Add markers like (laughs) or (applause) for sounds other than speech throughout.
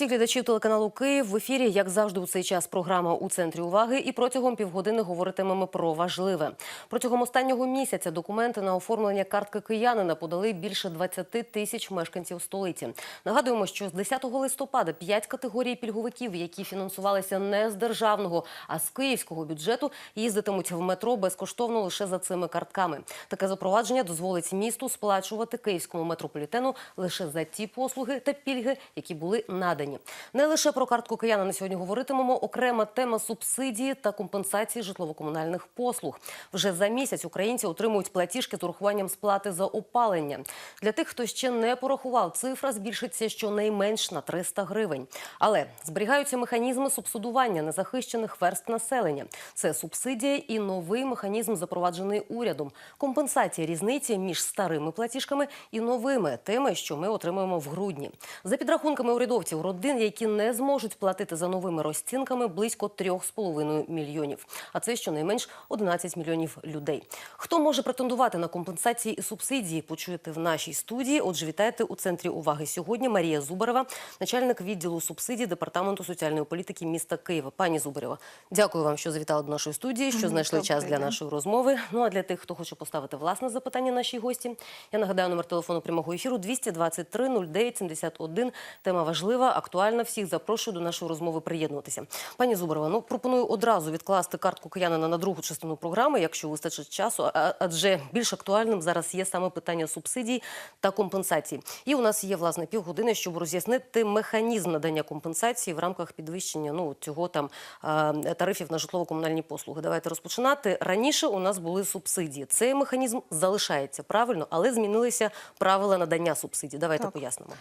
Всіх глядачів телеканалу Київ. В ефірі, як завжди, у цей час програма у центрі уваги. І протягом півгодини говоритимемо про важливе. Протягом останнього місяця документи на оформлення картки киянина подали більше 20 тисяч мешканців столиці. Нагадуємо, що з 10 листопада п'ять категорій пільговиків, які фінансувалися не з державного, а з київського бюджету, їздитимуть в метро безкоштовно лише за цими картками. Таке запровадження дозволить місту сплачувати київському метрополітену лише за ті послуги та пільги, які були надані. Не лише про картку кияна на сьогодні говоритимемо. Окрема тема субсидії та компенсації житлово-комунальних послуг. Вже за місяць українці отримують платіжки з урахуванням сплати за опалення. Для тих, хто ще не порахував, цифра збільшиться щонайменш на 300 гривень. Але зберігаються механізми субсидування незахищених верств населення. Це субсидія і новий механізм, запроваджений урядом. Компенсація різниці між старими платіжками і новими тими, що ми отримуємо в грудні. За підрахунками урядовців, родин, які не зможуть платити за новими розцінками, близько 3,5 мільйонів. А це щонайменш 11 мільйонів людей. Хто може претендувати на компенсації і субсидії? Почуєте в нашій студії. Отже, вітайте у центрі уваги сьогодні. Марія Зубарева, начальник відділу субсидій департаменту соціальної політики міста Києва. Пані Зубарева, дякую вам, що завітали до нашої студії, що знайшли Добрий час для нашої розмови. Ну а для тих, хто хоче поставити власне запитання нашій гості, я нагадаю номер телефону прямого ефіру 223 09 71. Тема важлива, актуальна. Всіх запрошую до нашої розмови приєднуватися. Пані Зубарова, ну пропоную одразу відкласти картку киянина на другу частину програми, якщо вистачить часу. Адже більш актуальним зараз є саме питання субсидій та компенсацій. І у нас є власне півгодини, щоб роз'яснити механізм надання компенсації в рамках підвищення ну цього там е, тарифів на житлово-комунальні послуги. Давайте розпочинати. Раніше у нас були субсидії. Цей механізм залишається правильно, але змінилися правила надання субсидій. Давайте Так. пояснимо.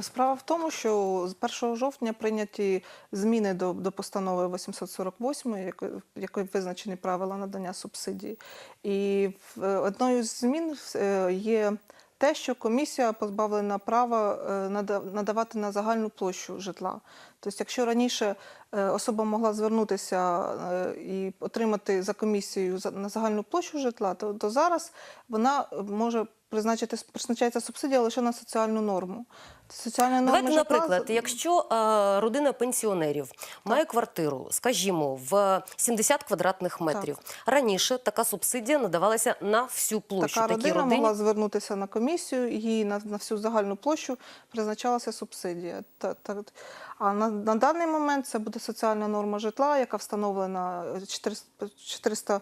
Справа в тому, що з 1 жовтня прийняті зміни до, до постанови 848, якою якою визначені правила надання субсидій. І одною з змін е, є те, що комісія позбавлена права е, надавати на загальну площу житла. Тобто, якщо раніше е, особа могла звернутися і отримати за комісією на загальну площу житла, то, то зараз вона може призначити призначається субсидія лише на соціальну норму. Соціальна норма Давайте, житла наприклад, якщо е, родина пенсіонерів має квартиру, скажімо, в 70 квадратних метрів. Раніше така субсидія надавалася на всю площу. така Такій родина родині могла звернутися на комісію, їй на, на всю загальну площу призначалася субсидія. Та, та, а на, на даний момент це буде соціальна норма житла, яка встановлена 400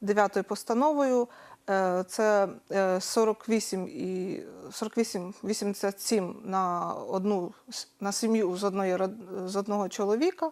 409 постановою. Е, Це е, 48 і 48,87 на одну на сім'ю з одної з одного чоловіка.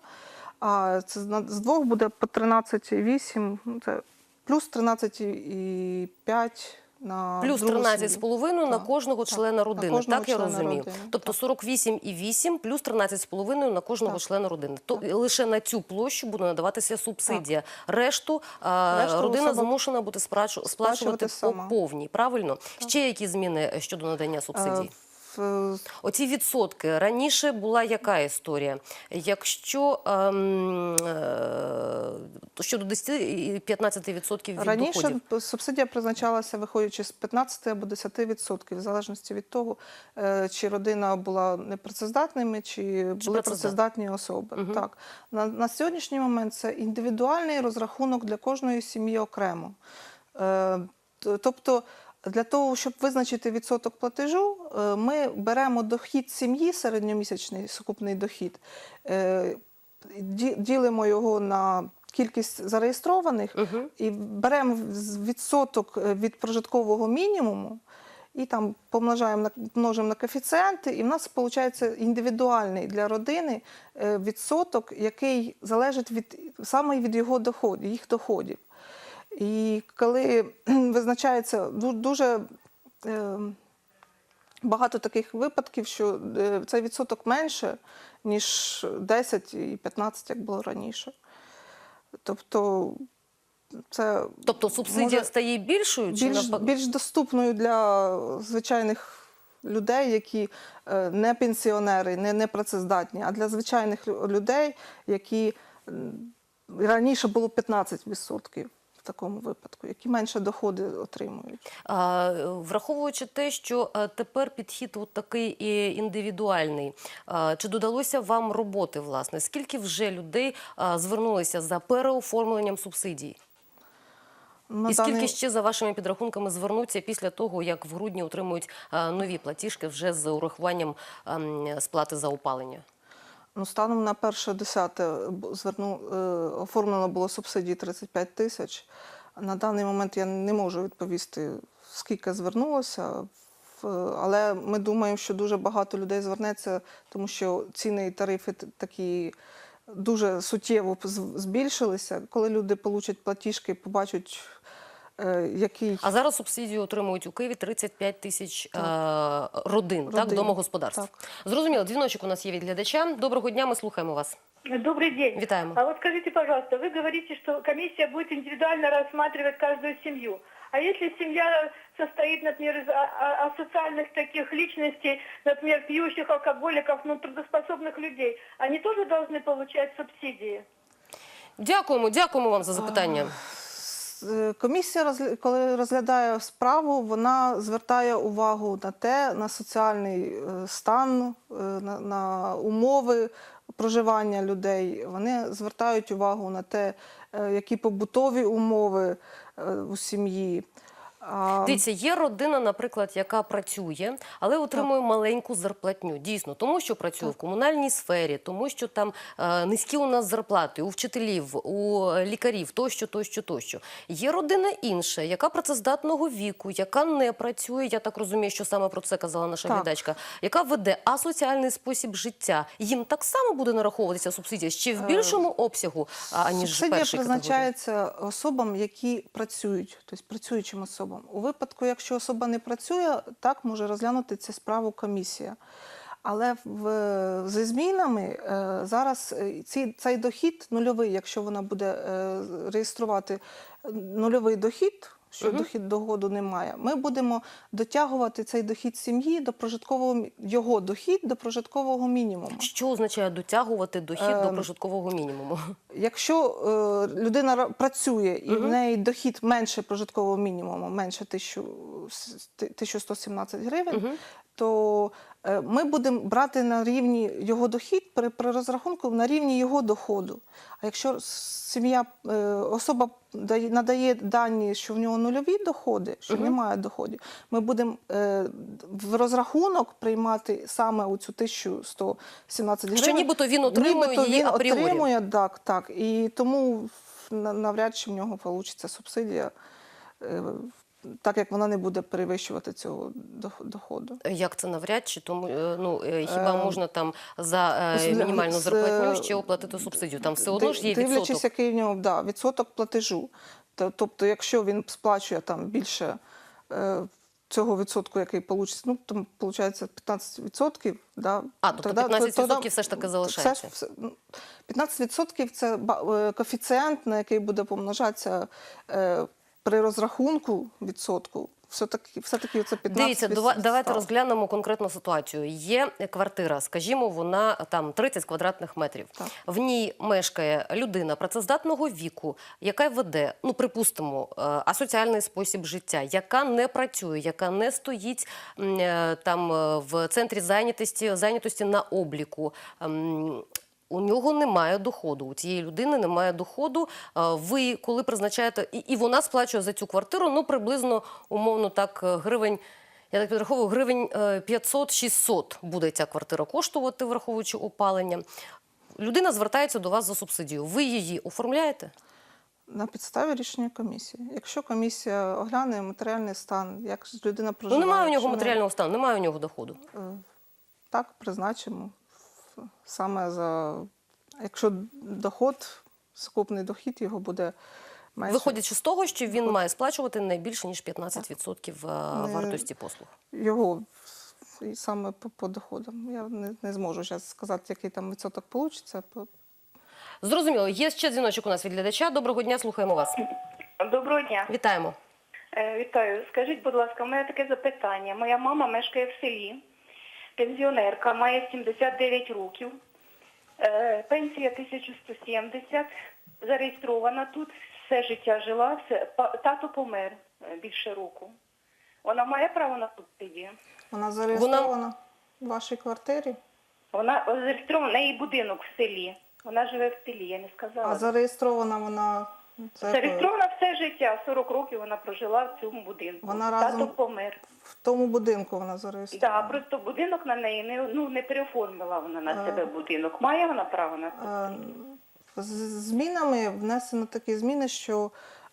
А це з двох буде по 13,8, ну, це плюс 13,5 на Плюс 13,5 з половиною на кожного так, члена родини. кожного Так я члена розумію. родини, Тобто так. 48,8 плюс 13 з половиною на кожного Так. члена родини. То лише на цю площу буде надаватися субсидія. Решту, а, Решту родина особа змушена буде сплачувати, сплачувати по повній. Правильно? Ще які зміни щодо надання субсидій? Е, Оці відсотки раніше була яка історія? Якщо ем, е, щодо 10 і 15 відсотків від Раніше доходів. субсидія призначалася, виходячи з 15 або 10 відсотків, в залежності від того, е, чи родина була непрацездатними, чи були працездатні особи. Так. На, на сьогоднішній момент це індивідуальний розрахунок для кожної сім'ї окремо. Е, Тобто, для того, щоб визначити відсоток платежу, е, ми беремо дохід сім'ї, середньомісячний сукупний дохід, е, ділимо його на кількість зареєстрованих і беремо відсоток е, від прожиткового мінімуму. І там помножаємо на множимо на коефіцієнти, і в нас виходить індивідуальний для родини відсоток, який залежить від саме від його доходів, їх доходів. І коли визначається дуже е, багато таких випадків, що е, цей відсоток менше, ніж 10 і 15, як було раніше. Тобто це Тобто субсидія може стає більшою чи більш, більш доступною для звичайних людей, які е, не пенсіонери, не, не працездатні, а для звичайних людей, які раніше було 15%. Такому випадку, які менше доходи отримують. А, Враховуючи те, що е, тепер підхід от такий індивідуальний, а, чи додалося вам роботи, власне? Скільки вже людей а, звернулися за переоформленням субсидій? На І скільки даний- ще за вашими підрахунками звернуться після того, як в грудні отримують нові платіжки вже з урахуванням сплати за опалення? Ну, станом на перше десяте зверну, е, оформлено було субсидії 35 тисяч. На даний момент я не можу відповісти, скільки звернулося, але ми думаємо, що дуже багато людей звернеться, тому що ціни і тарифи такі дуже суттєво збільшилися. Коли люди получать платіжки, побачать, який А зараз субсидію отримують у Києві 35 тисяч е, родин, так, Родин, домогосподарств. так. Зрозуміло, дзвіночок у нас є від глядача. Доброго дня, ми слухаємо вас. Добрый день. Витаем. А вот скажите, пожалуйста, вы говорите, что комиссия будет индивидуально рассматривать каждую семью. А если семья состоит, например, из а- а- асоциальных таких личностей, например, пьющих, алкоголиков, ну, трудоспособных людей, они тоже должны получать субсидии? Дякуємо, дякуємо вам за запитання. Комісія, коли розглядає справу, вона звертає увагу на те, на соціальний е, стан, е, на, на умови проживання людей. Вони звертають увагу на те, е, які побутові умови у сім'ї. А, Дивіться, є родина, наприклад, яка працює, але отримує маленьку зарплатню. Дійсно, тому що працює в комунальній сфері, тому що там е, низькі у нас зарплати у вчителів, у лікарів, тощо, тощо, тощо. Є родина інша, яка працездатного віку, яка не працює. Я так розумію, що саме про це казала наша Так. глядачка, яка веде асоціальний спосіб життя. Їм так само буде нараховуватися субсидія ще в більшому обсягу, аніж Субсидія першій категорії. призначається особам, які працюють, тобто працюючим особам. У випадку, якщо особа не працює, так може розглянути цю справу комісія. Але в, зі змінами е, зараз е, ці, цей дохід нульовий, якщо вона буде е, реєструвати нульовий дохід, що дохід догоду немає, ми будемо дотягувати цей дохід сім'ї до прожиткового його дохід до прожиткового мінімуму. Що означає дотягувати дохід до Ем, прожиткового мінімуму? (laughs) Якщо е, людина ра- працює і в неї дохід менше прожиткового мінімуму, менше 1000, с- ти- 1117 гривень, то е, ми будемо брати на рівні його дохід при, при розрахунку на рівні його доходу. А якщо сім'я е, особа надає дані, що в нього нульові доходи, що немає доходів, ми будемо е, в розрахунок приймати саме оцю 1117 гривень. Що нібито він отримує Нібито її він апріорі. отримує, так, так. І тому на- навряд чи в нього вийде субсидія, так як вона не буде перевищувати цього доходу. Як це навряд чи тому е, ну е, хіба Е, можна там за е, мінімальну зарплатню ще оплатити субсидію? Там все одно ж є Дивлячись, який в нього да, відсоток платежу. Тобто, якщо він сплачує там більше е, цього відсотку, який получиться, ну там виходить 15%, да, А, тобто тоді- 15% тоді- все ж таки залишається? все- ну, 15% це коефіцієнт, на який буде помножатися е, при розрахунку відсотку. Все-таки, все-таки це 15%. Дивіться, давайте розглянемо конкретну ситуацію. Є квартира, скажімо, вона там 30 квадратних метрів. Так. В ній мешкає людина працездатного віку, яка веде, ну припустимо, е, асоціальний спосіб життя, яка не працює, яка не стоїть е, там е, в центрі зайнятості, зайнятості на обліку. У нього немає доходу. У цієї людини немає доходу. Е, Ви коли призначаєте, і, і вона сплачує за цю квартиру, ну приблизно умовно так е, гривень. Я так підраховую, гривень е, 500-600 буде ця квартира коштувати, враховуючи опалення. Людина звертається до вас за субсидію. Ви її оформляєте? На підставі рішення комісії. Якщо комісія огляне матеріальний стан, як людина Ну немає у нього матеріального стану, немає у нього доходу. Е, Так, призначимо. Саме за якщо доход, сукупний дохід його буде менше. Виходячи з того, що він має сплачувати не більше ніж 15% е, вартості послуг. Його саме по, по доходам. Я не, не зможу зараз сказати, який там відсоток вийде. Зрозуміло, є ще дзвіночок у нас від глядача. Доброго дня, слухаємо вас. Доброго дня. Вітаємо. Е, Вітаю. Скажіть, будь ласка, у мене таке запитання. Моя мама мешкає в селі, пенсіонерка, має 79 років, Е, пенсія 1170, зареєстрована тут, все життя жила, все, тато помер е, більше року. Вона має право на субсидію. Вона зареєстрована в вашій квартирі, Вона зареєстрована, в неї будинок в селі. Вона живе в селі, я не сказала. а зареєстрована вона це? Зареєстрована все життя, 40 років вона прожила в цьому будинку. Вона Тато разом- помер. в тому будинку вона Да, просто будинок на неї не, ну, не переоформила вона на А. себе будинок. Має вона право на Е, субсидію? З змінами внесено такі зміни, що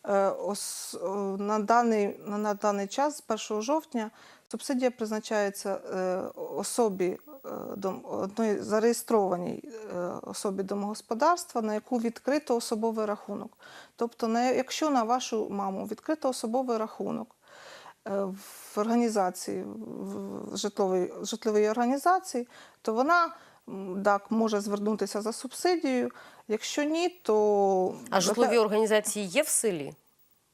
е, ос- о, на, даний, на, на даний час, з 1 жовтня, субсидія призначається е, особі е, одної зареєстрованій е, особі домогосподарства, на яку відкрито особовий рахунок. Тобто, якщо на вашу маму відкрито особовий рахунок, е, в організації, в житловій, житловій організації, то вона так може звернутися за субсидією. Якщо ні, то А житлові організації є в селі?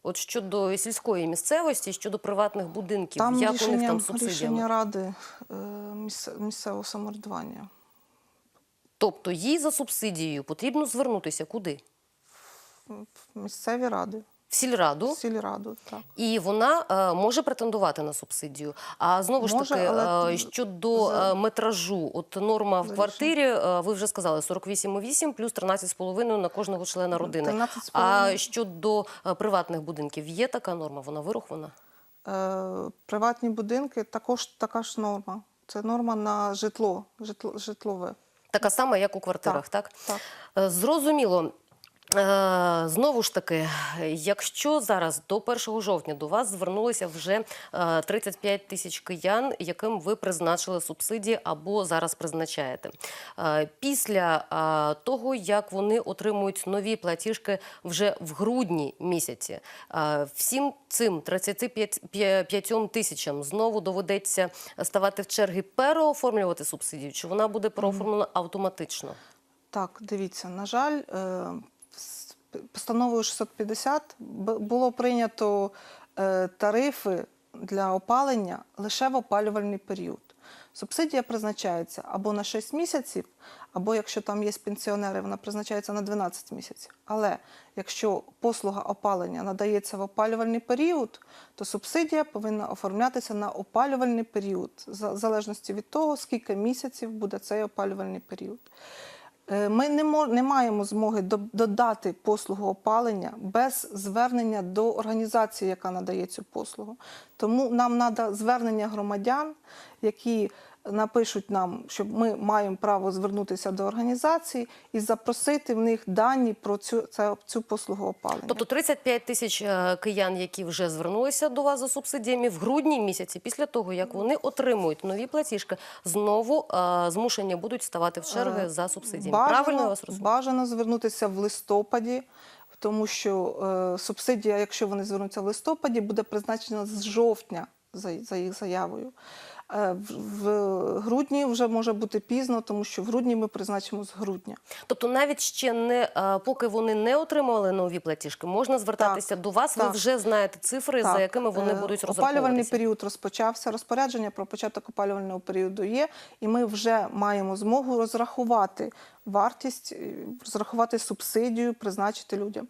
От щодо сільської місцевості, щодо приватних будинків, там як у них там субсидіями? рішення ради е, місцевого самоврядування. Тобто їй за субсидією потрібно звернутися куди? В місцеві ради, В сільраду. в сільраду, так. І вона е, може претендувати на субсидію. А знову ж таки, але е, щодо за- е, метражу, от норма в квартирі, е, ви вже сказали, 48,8 плюс 13,5 на кожного члена родини. 13,5. А щодо приватних будинків, є така норма, вона вирахована? Е, приватні будинки також така ж норма. Це норма на житло, житло житлове. Така сама, як у квартирах, так? так. Е, Зрозуміло. Е, Знову ж таки, якщо зараз до 1 жовтня до вас звернулися вже е, 35 тисяч киян, яким ви призначили субсидії або зараз призначаєте, е, після е, того як вони отримують нові платіжки вже в грудні місяці, е, всім цим 35 тисячам знову доведеться ставати в черги переоформлювати субсидію, чи вона буде переоформлена автоматично? Так, дивіться, на жаль, е, постановою 650 було прийнято е, тарифи для опалення лише в опалювальний період. Субсидія призначається або на 6 місяців, або якщо там є пенсіонери, вона призначається на 12 місяців. Але якщо послуга опалення надається в опалювальний період, то субсидія повинна оформлятися на опалювальний період, в залежності від того, скільки місяців буде цей опалювальний період. Е, Ми не, мо- не маємо змоги до- додати послугу опалення без звернення до організації, яка надає цю послугу. Тому нам треба звернення громадян, які напишуть нам, що ми маємо право звернутися до організації і запросити в них дані про цю, цю послугу опалення. Тобто 35 тисяч е, киян, які вже звернулися до вас за субсидіями в грудні місяці, після того як вони отримують нові платіжки, знову е, змушені будуть ставати в черги Е, за субсидіями. Правильно я вас розумію? бажано звернутися в листопаді, тому що е, субсидія, якщо вони звернуться в листопаді, буде призначена з жовтня за, за їх заявою. Е, в, грудні вже може бути пізно, тому що в грудні ми призначимо з грудня. Тобто, навіть ще не е, поки вони не отримали нові платіжки, можна звертатися Так, до вас. Ви вже знаєте цифри, за якими вони е, будуть Опалювальний період розпочався. Розпорядження про початок опалювального періоду є, і ми вже маємо змогу розрахувати вартість, розрахувати субсидію, призначити людям.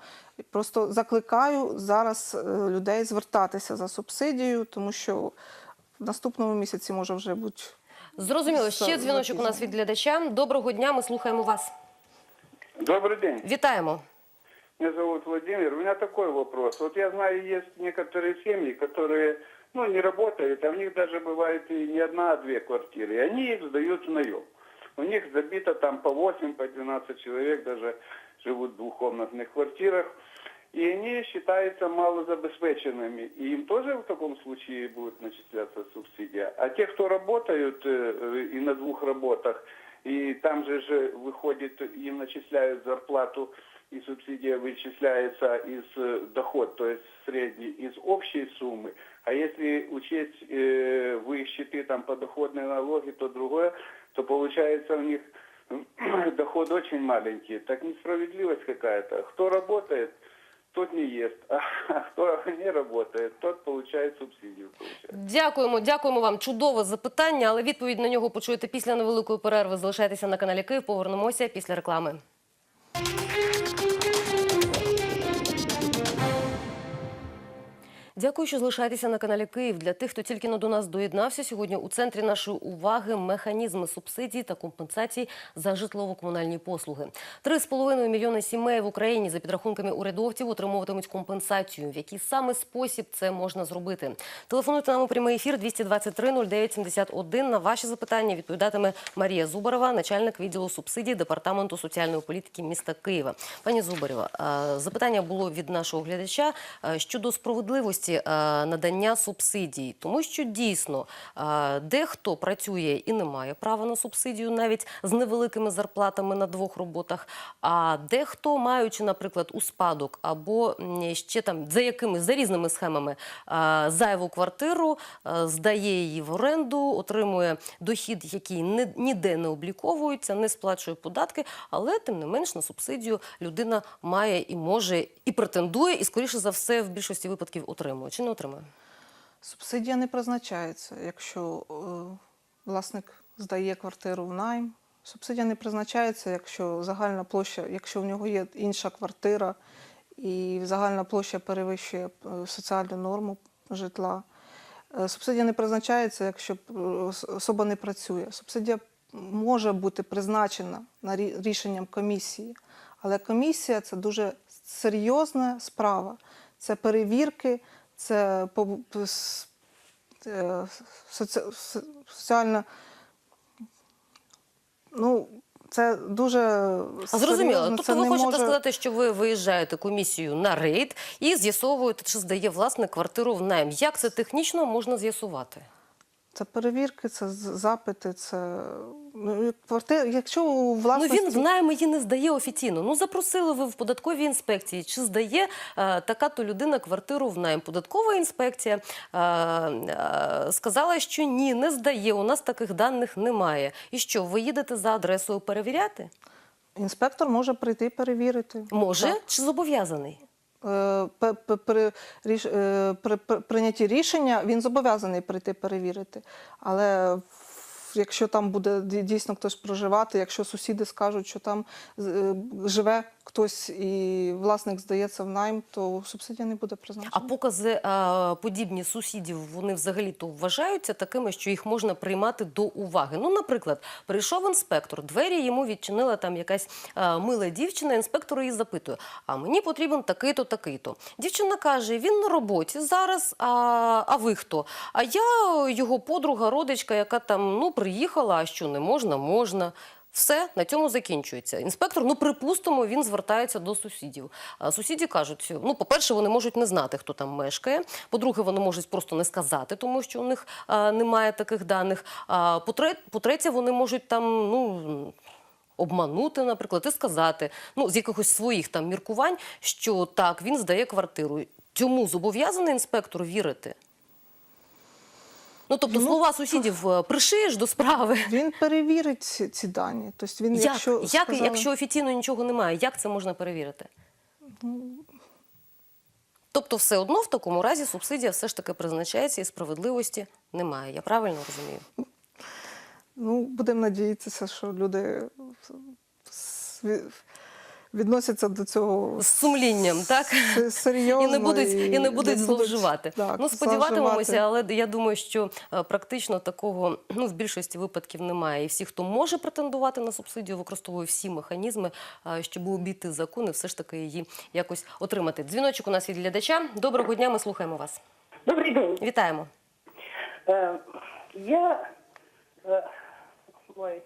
Просто закликаю зараз людей звертатися за субсидією, тому що в наступному місяці може вже бути. Зрозуміло. Ще За- дзвіночок у нас від глядача. Доброго дня. Ми слухаємо вас. Добрый день. Вітаємо. Меня зовут Владимир. У меня такой вопрос. Вот я знаю, есть некоторые семьи, которые ну, не работают, а у них даже бывает и не одна, а две квартиры. И они их сдают в наем. У них забито там по 8, по 12 человек, даже живут в двухкомнатных квартирах. И они считаются малозабеспеченными. И им тоже в таком случае будет начисляться субсидия. А те, кто работают э, и на двух работах, и там же, же выходит, им начисляют зарплату, и субсидия вычисляется из э, доход, то есть средний, из общей суммы. А если учесть э, в их счеты там подоходные налоги, то другое, то получается у них (clears throat) доход очень маленький. Так несправедливость какая-то. Кто работает, тот не ест, а хто (laughs) не працює, тот отримує субсидію. Дякуємо, дякуємо вам. Чудове запитання, але відповідь на нього почуєте після невеликої перерви. Залишайтеся на каналі Київ. Повернемося після реклами. Дякую, що залишаєтеся на каналі Київ. Для тих, хто тільки до нас доєднався, сьогодні у центрі нашої уваги механізми субсидій та компенсацій за житлово-комунальні послуги. Три з половиною мільйони сімей в Україні за підрахунками урядовців отримуватимуть компенсацію. В який саме спосіб це можна зробити? Телефонуйте нам у прямий ефір 223 09 71. На ваші запитання відповідатиме Марія Зубарова, начальник відділу субсидій департаменту соціальної політики міста Києва. Пані Зубарєва, запитання було від нашого глядача щодо справедливості е, надання субсидій, тому що дійсно е, дехто працює і не має права на субсидію навіть з невеликими зарплатами на двох роботах. А дехто, маючи, наприклад, у спадок або ще там за якимись за різними схемами е, зайву квартиру, здає її в оренду, отримує дохід, який ніде не обліковується, не сплачує податки, але тим не менш на субсидію людина має і може, і претендує, і скоріше за все в більшості випадків отримує. Чи не отримує? Субсидія не призначається, якщо е, власник здає квартиру в найм. Субсидія не призначається, якщо загальна площа, якщо в нього є інша квартира і загальна площа перевищує е, соціальну норму житла. Е, Субсидія не призначається, якщо особа не працює. Субсидія може бути призначена на рішенням комісії, але комісія це дуже серйозна справа. Це перевірки, це по- е, соці- соціальна. Ну, це дуже зрозуміло. серйозно, Тобто це ви хочете може- сказати, що ви виїжджаєте комісію на рейд і з'ясовуєте, чи здає власник квартиру в найм. Як це технічно можна з'ясувати? Це перевірки, це запити, це ну, квартира. Якщо у Ну він в найм її не здає офіційно. Ну запросили ви в податковій інспекції. Чи здає е, така то людина квартиру в найм? Податкова інспекція е, е, сказала, що ні, не здає. У нас таких даних немає. І що, ви їдете за адресою перевіряти? інспектор може прийти перевірити. Може Так. чи зобов'язаний? Е, При, е, при при прийнятті рішення він зобов'язаний прийти перевірити. Але в- якщо там буде дійсно хтось проживати, якщо сусіди скажуть, що там е, живе хтось і власник здається в найм, то субсидія не буде призначена. А покази подібні сусідів вони взагалі то вважаються такими, що їх можна приймати до уваги. Ну, наприклад, прийшов інспектор, двері йому відчинила там якась мила дівчина. Інспектор її запитує: а мені потрібен такий-то, такий-то. Дівчина каже: він на роботі зараз. А, а ви хто? А я його подруга, родичка, яка там ну приїхала. А що не можна? Можна. Все на цьому закінчується. Інспектор, ну припустимо, він звертається до сусідів. А сусіді кажуть: ну, по-перше, вони можуть не знати, хто там мешкає. По-друге, вони можуть просто не сказати, тому що у них а, немає таких даних. А по-тре- по-третє, вони можуть там ну. Обманути, наприклад, і сказати, ну з якихось своїх там міркувань, що так він здає квартиру. Цьому зобов'язаний інспектор вірити. Ну тобто слова сусідів е, пришиєш до справи. (laughs) Він перевірить ці, дані. Тобто він, Як, якщо, як сказали- якщо офіційно нічого немає, як це можна перевірити? Тобто, все одно в такому разі субсидія все ж таки призначається і справедливості немає. Я правильно розумію? Ну, будемо надіятися, що люди відносяться до цього З сумлінням, так? серйозно. І не будуть, і не будуть зловживати. так, ну, сподіватимемося, але я думаю, що е, практично такого ну, в більшості випадків немає. І всі, хто може претендувати на субсидію, використовує всі механізми, е, щоб обійти закон і все ж таки її якось отримати. Дзвіночок у нас від глядача. Доброго дня, ми слухаємо вас. Добрий день. Вітаємо. Е, я. Е, ой,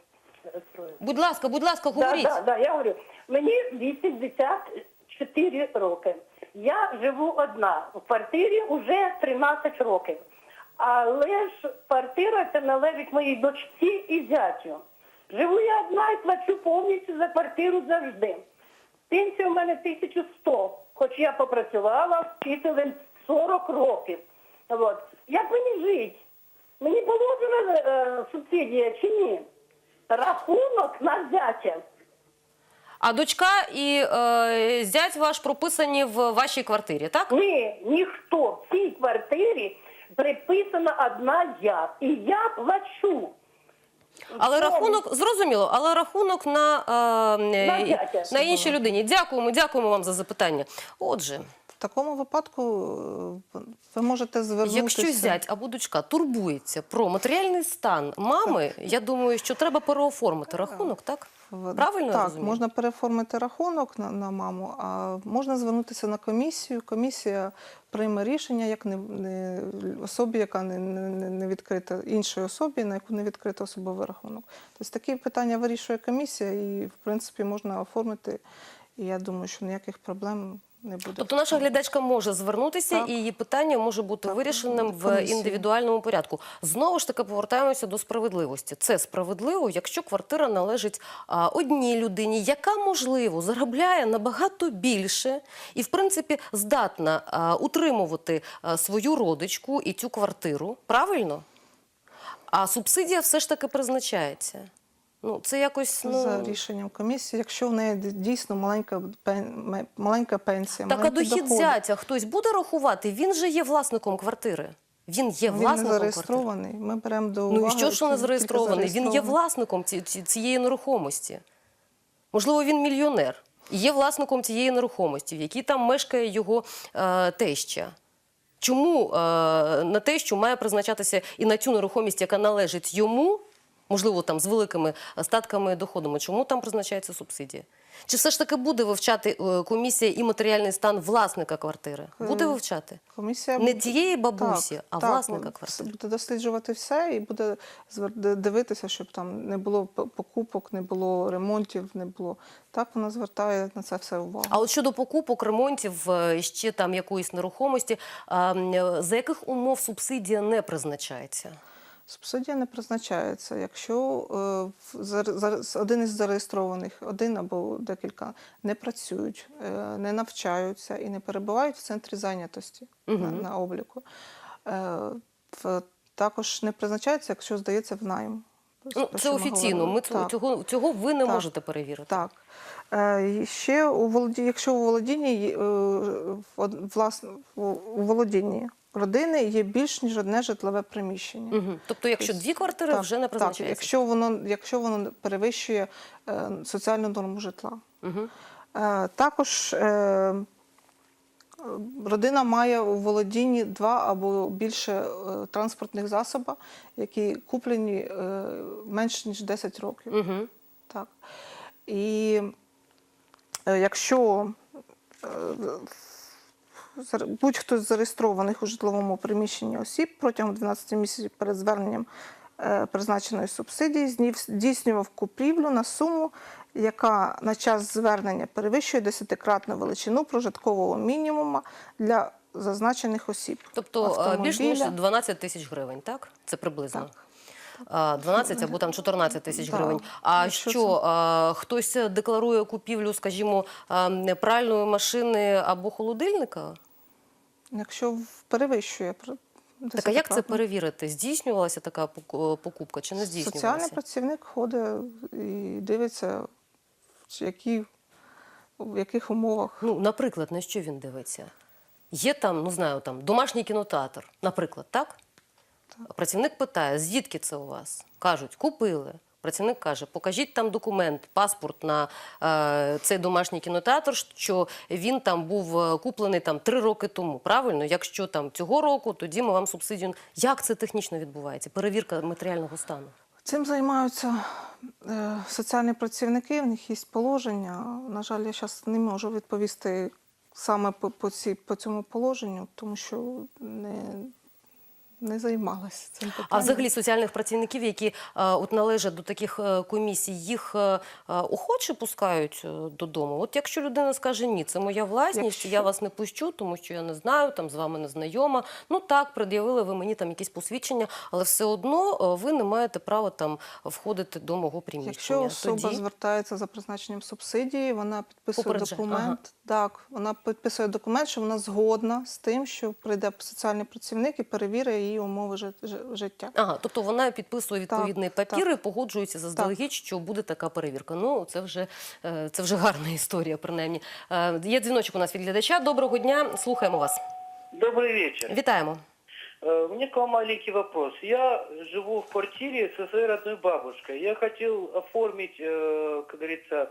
Будь ласка, будь ласка, Да, говоріть. да, да, я говорю. Мені 84 роки. Я живу одна. В квартирі вже 13 років. Але ж квартира це належить моїй дочці і зятю. Живу я одна і плачу повністю за квартиру завжди. Пенсія у мене 1100, хоч я попрацювала вчителем 40 років. От. Як мені жити? Мені положена е, субсидія чи ні? Рахунок на зятя. А дочка і е, зять ваш прописані в вашій квартирі, так? Ні, ніхто. В цій квартирі приписана одна я. І я плачу. Але Добре. рахунок зрозуміло, але рахунок на, е, На зятя. на іншій людині. Дякуємо, дякуємо вам за запитання. Отже, такому випадку е, ви можете звернутися. Якщо зять або дочка турбується про матеріальний стан мами, я думаю, що треба переоформити рахунок, так? Правильно так, розумію? можна переоформити рахунок на, на маму, а можна звернутися на комісію. Комісія прийме рішення, як не, не особі, яка не, не, не відкрита іншій особі, на яку не відкрито особовий рахунок. Тобто такі питання вирішує комісія, і в принципі можна оформити. І я думаю, що ніяких проблем не буде. Тобто наша глядачка може звернутися, Так. і її питання може бути Так, вирішеним в індивідуальному порядку. Знову ж таки повертаємося до справедливості. Це справедливо, якщо квартира належить а, одній людині, яка можливо заробляє набагато більше і, в принципі, здатна а, утримувати а, свою родичку і цю квартиру. Правильно? А субсидія все ж таки призначається. Ну, це якось ну... За рішенням комісії, якщо в неї дійсно маленька, пен- маленька пенсія, Так, а дохід доходи, зятя хтось буде рахувати? Він же є власником квартири. Він є він не власником квартири. зареєстрований. Ми беремо до уваги. Ну і що, що не зареєстрований? Він є власником ці- ці- цієї нерухомості. Можливо, він мільйонер і є власником цієї нерухомості, в якій там мешкає його е, теща. Чому е, на тещу має призначатися і на цю нерухомість, яка належить йому, можливо, там з великими статками і доходами, чому там призначається субсидія? Чи все ж таки буде вивчати е, комісія і матеріальний стан власника квартири? Буде Е, вивчати? Комісія Не тієї бабусі, Так, а так, власника квартири. Буде досліджувати все і буде дивитися, щоб там не було покупок, не було ремонтів, не було. Так вона звертає на це все увагу. А от щодо покупок, ремонтів, е, ще там якоїсь нерухомості, е, за яких умов субсидія не призначається? Субсидія не призначається, якщо е, один із зареєстрованих, один або декілька не працюють, е, не навчаються і не перебувають в центрі зайнятості на, на обліку. Е, також не призначається, якщо здається в найм. Тобто, Ну, це офіційно. Ми Так. цього, цього ви не Так. можете перевірити. Так. Е, ще у володі, якщо у володінні, власне, у володінні родини є більш ніж одне житлове приміщення. Угу. Тобто, якщо дві квартири, Так, вже не Так, якщо воно, якщо воно перевищує е, соціальну норму житла. Угу. Е, також е, родина має у володінні два або більше е, транспортних засобів, які куплені е, менше ніж 10 років. Угу. Так. І е, якщо е, будь-хто з зареєстрованих у житловому приміщенні осіб протягом 12 місяців перед зверненням е, призначеної субсидії здійс- здійснював купівлю на суму, яка на час звернення перевищує десятикратну величину прожиткового мінімуму для зазначених осіб. Тобто е, більш ніж 12 тисяч гривень, так? Це приблизно. Так. А, 12 або там 14 тисяч гривень. А що, хтось декларує купівлю, скажімо, пральної машини або холодильника? Якщо перевищує Так а як це перевірити? Здійснювалася така покупка чи не Соціальний працівник ходить і дивиться, які, в яких умовах. Ну, наприклад, на що він дивиться? Є там, ну знаю, там домашній кінотеатр, наприклад, так? Працівник питає, звідки це у вас? Кажуть, купили. Працівник каже, покажіть там документ, паспорт на е, цей домашній кінотеатр, що він там був е, куплений там три роки тому. Правильно? Якщо там цього року, тоді ми вам субсидію. Як це технічно відбувається? Перевірка матеріального стану. Цим займаються е, соціальні працівники, в них є положення. На жаль, я зараз не можу відповісти саме по, по, ці, по цьому положенню, тому що не, не займалася цим питанням. А взагалі соціальних працівників, які е, от належать до таких е, комісій, їх е, охоче пускають додому. От якщо людина скаже ні, це моя власність, Якщо- я вас не пущу, тому що я не знаю, там з вами не знайома. Ну так, пред'явили ви мені там якісь посвідчення, але все одно ви не маєте права там входити до мого приміщення. Якщо особа Тоді... звертається за призначенням субсидії, вона підписує Попереджає, документ. Так, вона підписує документ, що вона згодна з тим, що прийде соціальний працівник і перевірить її умови жи- жи- життя. Ага, тобто вона підписує Так, відповідний папір і погоджується заздалегідь, що буде така перевірка. Ну, це вже, е, це вже гарна історія, (laughs) принаймні. Е, Є дзвіночок у нас від глядача. Доброго дня, слухаємо вас. Добрый вечер. Вітаємо. Э, У меня к вам маленький вопрос. Я живу в квартире со своей родной бабушкой. Я хотел оформить, э, как говорится, пос-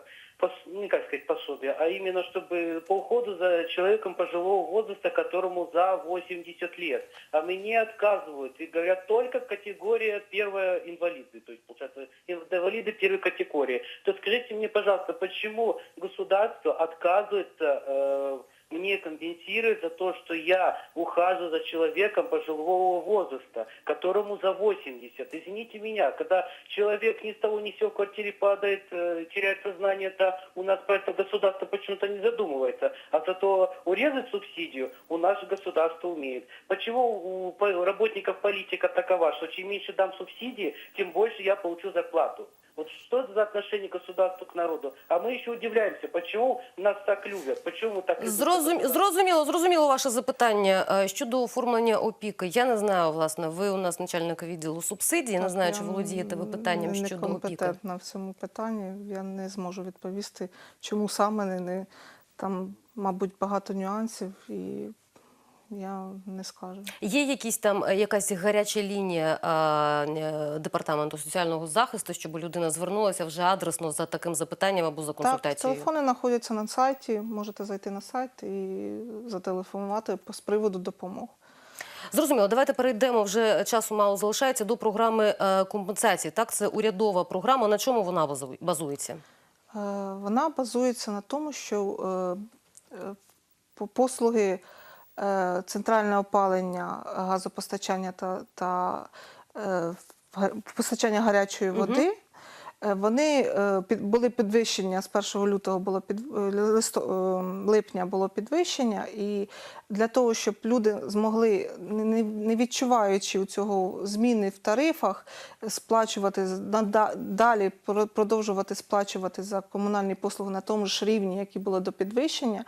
не как сказать пособие, а именно чтобы по уходу за человеком пожилого возраста, которому за 80 лет. А мне отказывают и говорят только категория первая инвалиды, то есть получается инвалиды первой категории. То скажите мне, пожалуйста, почему государство отказывается э, мне компенсирует за то, что я ухаживаю за человеком пожилого возраста, которому за 80. Извините меня, когда человек ни с того ни с сего в квартире падает, э, теряет сознание, это у нас про это государство почему-то не задумывается. А зато урезать субсидию у нас государство умеет. Почему у по- работников политика такова, что чем меньше дам субсидии, тем больше я получу зарплату? Вот что это за отношение государства к народу? А мы еще удивляемся, почему нас так любят, почему мы так любим Зрозум... Зрозуміло, зрозуміло ваше запитання Е, щодо оформлення опіки. Я не знаю, власне, ви у нас начальник відділу субсидій. Не Так, знаю, я чи володієте ви н- питанням не щодо опіки. некомпетентна в цьому питанні. Я не зможу відповісти, чому саме не, не там, мабуть, багато нюансів, і я не скажу. Є якісь там е, якась гаряча лінія е, е, департаменту соціального захисту, щоб людина звернулася вже адресно за таким запитанням або за Так, консультацією? телефони знаходяться на сайті. Можете зайти на сайт і зателефонувати з приводу допомог. Зрозуміло, давайте перейдемо вже часу мало залишається до програми е, компенсації. Так, це урядова програма. На чому вона базується? Вона базується на тому, що по- послуги центральне опалення, газопостачання та, та е, постачання гарячої води. е, Вони е, під, були підвищення з 1 лютого було під е, е, липня було підвищення, і для того, щоб люди змогли, не відчуваючи у цього зміни в тарифах, сплачувати далі продовжувати сплачувати за комунальні послуги на тому ж рівні, які було до підвищення.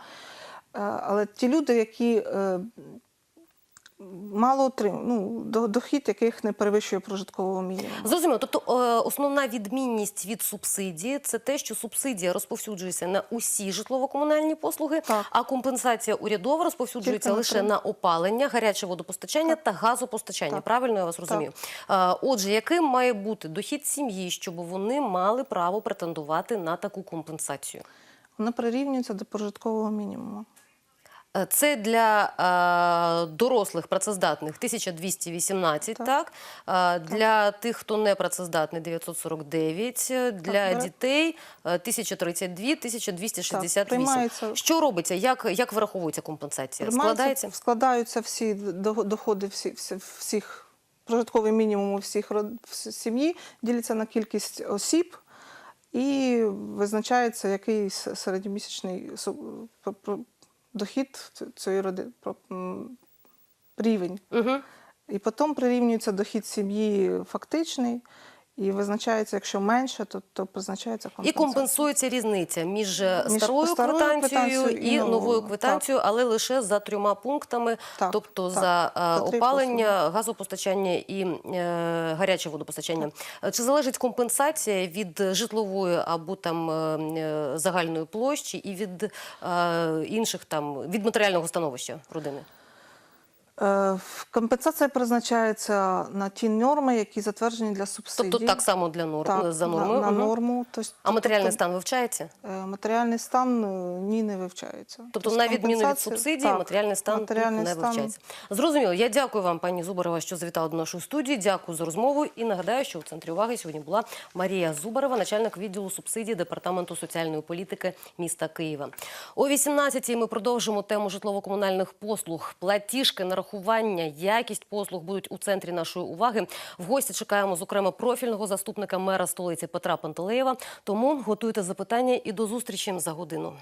Але ті люди, які е, мало отримують, ну, дохід яких не перевищує прожиткового мінімуму. Зрозуміло. Тобто е, основна відмінність від субсидії це те, що субсидія розповсюджується на усі житлово-комунальні послуги, Так. а компенсація урядова розповсюджується Тільки лише на опалення, гаряче водопостачання та газопостачання. Так. Правильно я вас розумію? Е, Отже, яким має бути дохід сім'ї, щоб вони мали право претендувати на таку компенсацію? Вона прирівнюється до прожиткового мінімуму. Е, Це для е, дорослих працездатних 1218, так? Е, Для тих, хто не працездатний 949, е, для бере- дітей е, 1032, 1268. приймається- Що робиться? Як, як вираховується компенсація? Складається? Складаються всі доходи всі, всі, всіх, прожитковий мінімум у всіх сім'ї, діляться на кількість осіб і визначається, який середньомісячний дохід цієї родини, рівень. Угу. І потім прирівнюється дохід сім'ї фактичний, і визначається, якщо менше, то, то призначається І компенсується різниця між, е, Між старою, старою квитанцією квитанцією і новою квитанцією, але лише за трьома пунктами, Так, тобто так. за е, За три опалення, газопостачання і е, гаряче водопостачання. Е, Чи залежить компенсація від житлової або там е, е, загальної площі і від е, інших там від матеріального становища родини? Е, Компенсація призначається на ті норми, які затверджені для субсидій. Тобто так само для норм Так, за на- нормою. На, Мгм. норму. Тобто, А матеріальний тобто, стан вивчається? е, Матеріальний стан е, ні, не вивчається. Тобто, на відміну від субсидії, так, матеріальний стан матеріальний не стан- вивчається. Зрозуміло. Я дякую вам, пані Зубарова, що завітала до нашої студії. Дякую за розмову. І нагадаю, що у центрі уваги сьогодні була Марія Зубарова, начальник відділу субсидій департаменту соціальної політики міста Києва. О 18-й ми продовжимо тему житлово-комунальних послуг. Платіжки, нарахування, якість послуг будуть у центрі нашої уваги. В гості чекаємо, зокрема, профільного заступника мера столиці Петра Пантелеєва. Тому готуйте запитання і до зустрічі за годину.